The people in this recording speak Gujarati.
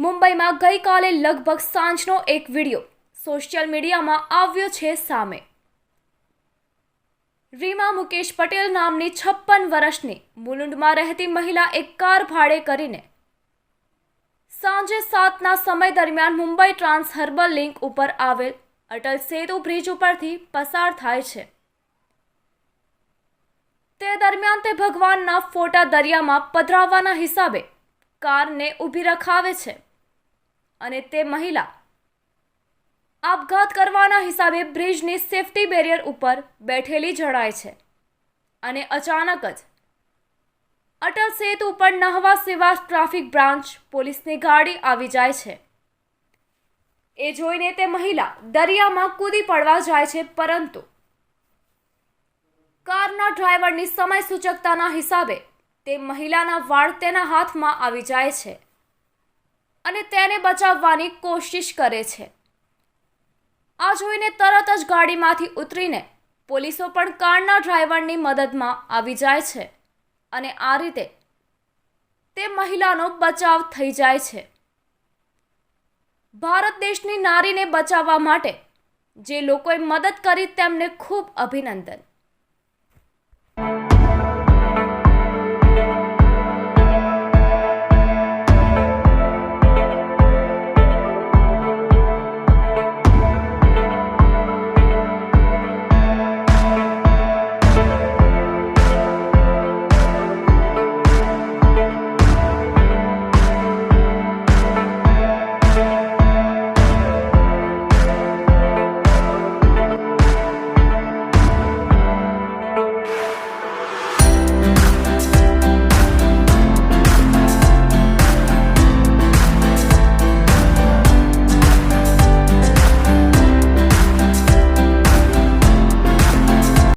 મુંબઈમાં ગઈકાલે લગભગ સાંજનો એક વીડિયો સોશિયલ મીડિયામાં આવ્યો છે સામે. રીમા મુકેશ પટેલ નામની છપ્પન વર્ષની મુલુંડમાં રહેતી મહિલા એક કાર ભાડે કરીને સાંજે સાતના સમય દરમિયાન મુંબઈ ટ્રાન્સ હર્બલ લિંક ઉપર આવેલ અટલ સેતુ બ્રિજ ઉપરથી પસાર થાય છે. તે દરમિયાન તે ભગવાનના ફોટા દરિયામાં પધરાવવાના હિસાબે કારને ઊભી રખાવે છે. અને તે મહિલા આપઘાત કરવાના હિસાબે બ્રિજની સેફટી બેરિયર ઉપર બેઠેલી જણાય છે. અને અચાનક જ અટલ સેતુ ઉપર નહવા સેવા ટ્રાફિક બ્રાન્ચ પોલીસની ગાડી આવી જાય છે. એ જોઈને તે મહિલા દરિયામાં કૂદી પડવા જાય છે, પરંતુ કારના ડ્રાઈવરની સમય સૂચકતાના હિસાબે તે મહિલાના વાળ તેના હાથમાં આવી જાય છે. અને તેને બચાવવાની કોશિશ કરે છે. આ જોઈને તરત જ ગાડીમાંથી ઉતરીને પોલીસો પણ કારના ડ્રાઈવરની મદદમાં આવી જાય છે અને આ રીતે તે મહિલાનો બચાવ થઈ જાય છે. ભારત દેશની નારીને બચાવવા માટે જે લોકોએ મદદ કરી તેમને ખૂબ અભિનંદન.